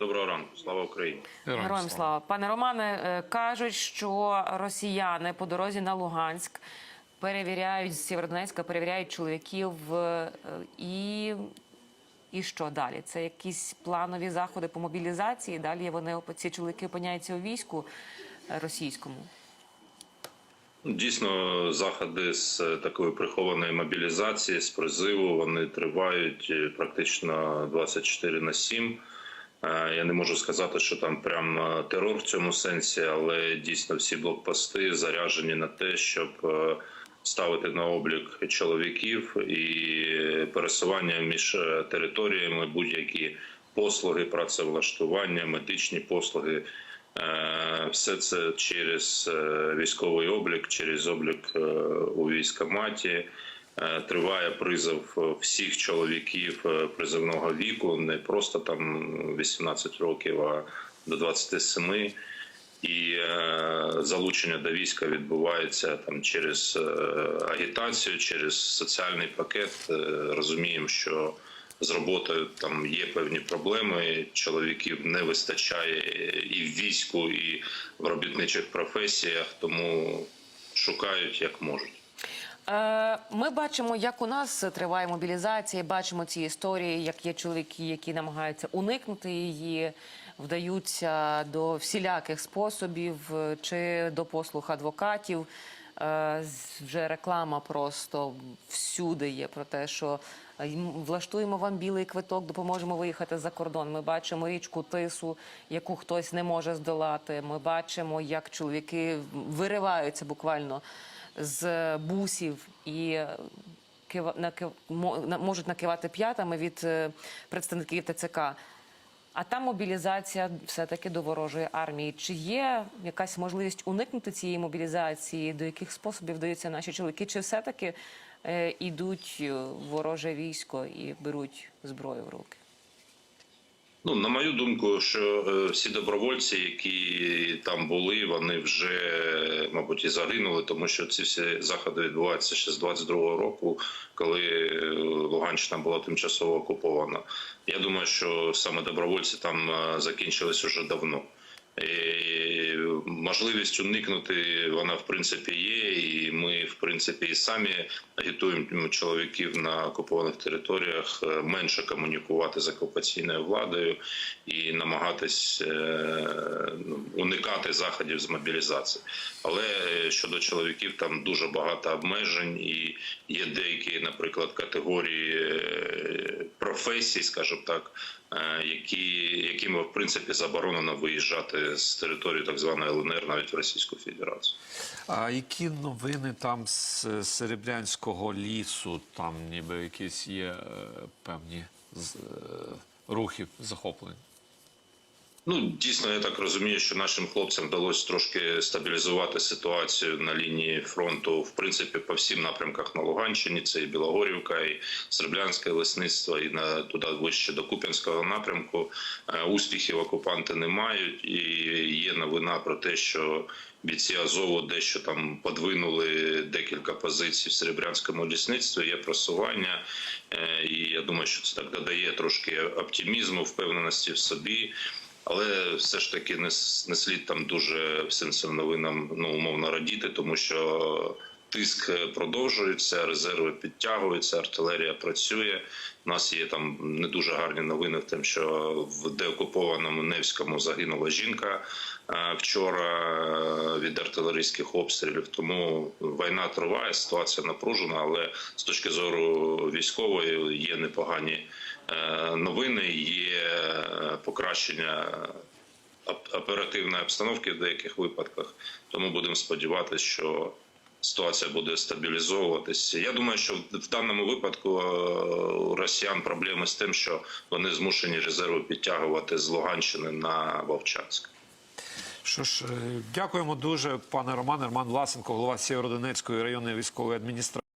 Доброго ранку, слава Україні. Героям слава. Пане Романе, е, кажуть, що росіяни по дорозі на Луганськ перевіряють з Сєвєродонецька, перевіряють чоловіків е, і. І що далі? Це якісь планові заходи по мобілізації. Далі вони ці чоловіки опиняються у війську російському. Ну, Дійсно, заходи з е, такої прихованої мобілізації, з призиву, вони тривають практично 24 на 7. Е, Я не можу сказати, що там прям е, терор в цьому сенсі, але дійсно всі блокпости заряджені на те, щоб е, ставити на облік чоловіків і пересування між територіями, будь-які послуги, працевлаштування, медичні послуги. Все це через військовий облік, через облік у військкоматі. Е, Триває призов е, всіх чоловіків е, призовного віку, не просто там 18 років, а до 27. І залучення до війська відбувається там через агітацію, через соціальний пакет. Розуміємо, що з роботою там є певні проблеми. Чоловіків не вистачає і в війську, і в робітничих професіях, тому шукають як можуть. Е, Ми бачимо, як у нас триває мобілізація, бачимо ці історії, як є чоловіки, які намагаються уникнути її, вдаються до всіляких способів е, чи до послуг адвокатів. Е, Вже реклама просто всюди є про те, що влаштуємо вам білий квиток, допоможемо виїхати за кордон. Ми бачимо річку Тису, яку хтось не може здолати. Ми бачимо, як чоловіки вириваються буквально з бусів і е, можуть накивати п'ятами від е, представників ТЦК. А там мобілізація все-таки до ворожої армії. Чи є якась можливість уникнути цієї мобілізації? До яких способів вдаються наші чоловіки? Чи все-таки е, йдуть вороже військо і беруть зброю в руки? Ну, на мою думку, що е, всі добровольці, які там були, вони вже, мабуть, і загинули, тому що ці всі заходи відбуваються ще з 22-го року, коли е, Луганщина була тимчасово окупована. Я думаю, що саме добровольці там е, закінчились уже давно. І можливість уникнути вона в принципі є, і ми в принципі і самі агітуємо чоловіків на окупованих територіях е, менше комунікувати з окупаційною владою і намагатись е, ну, уникати заходів з мобілізації. Але е, щодо чоловіків там дуже багато обмежень, і є деякі, наприклад, категорії е, професій, скажімо так, е, які якими в принципі заборонено виїжджати з території так званої ЛНР навіть в Російську Федерацію. А які новини там з Серебрянського лісу? Там ніби якісь є е, певні з- е, рухи захоплень. Ну дійсно, я так розумію, що нашим хлопцям вдалося трошки стабілізувати ситуацію на лінії фронту, в принципі, по всім напрямках на Луганщині. Це і Білогорівка, і Серблянське лисництво, і на туди вище до Куп'янського напрямку. Е, Успіхів окупанти не мають, і є новина про те, що бійці Азову дещо там подвинули декілька позицій в Серебрянському лісництві. Є просування, е, і я думаю, що це так додає трошки оптимізму, впевненості в собі. Але все ж таки не, не слід там дуже всім цим новинам ну умовно радіти, тому що тиск продовжується, резерви підтягуються, артилерія працює. У нас є там не дуже гарні новини в тим, що в деокупованому Невському загинула жінка е, вчора е, від артилерійських обстрілів. Тому війна триває, ситуація напружена, але з точки зору військової є непогані новини, є е, покращення оперативної обстановки в деяких випадках. Тому будемо сподіватися, що ситуація буде стабілізовуватися. Я думаю, що в- даному випадку е, у росіян проблеми з тим, що вони змушені резерви підтягувати з Луганщини на Вовчанськ. Що ж, е, дякуємо дуже, пане Романе. Роман Власенко, голова Сєвєродонецької районної військової адміністрації.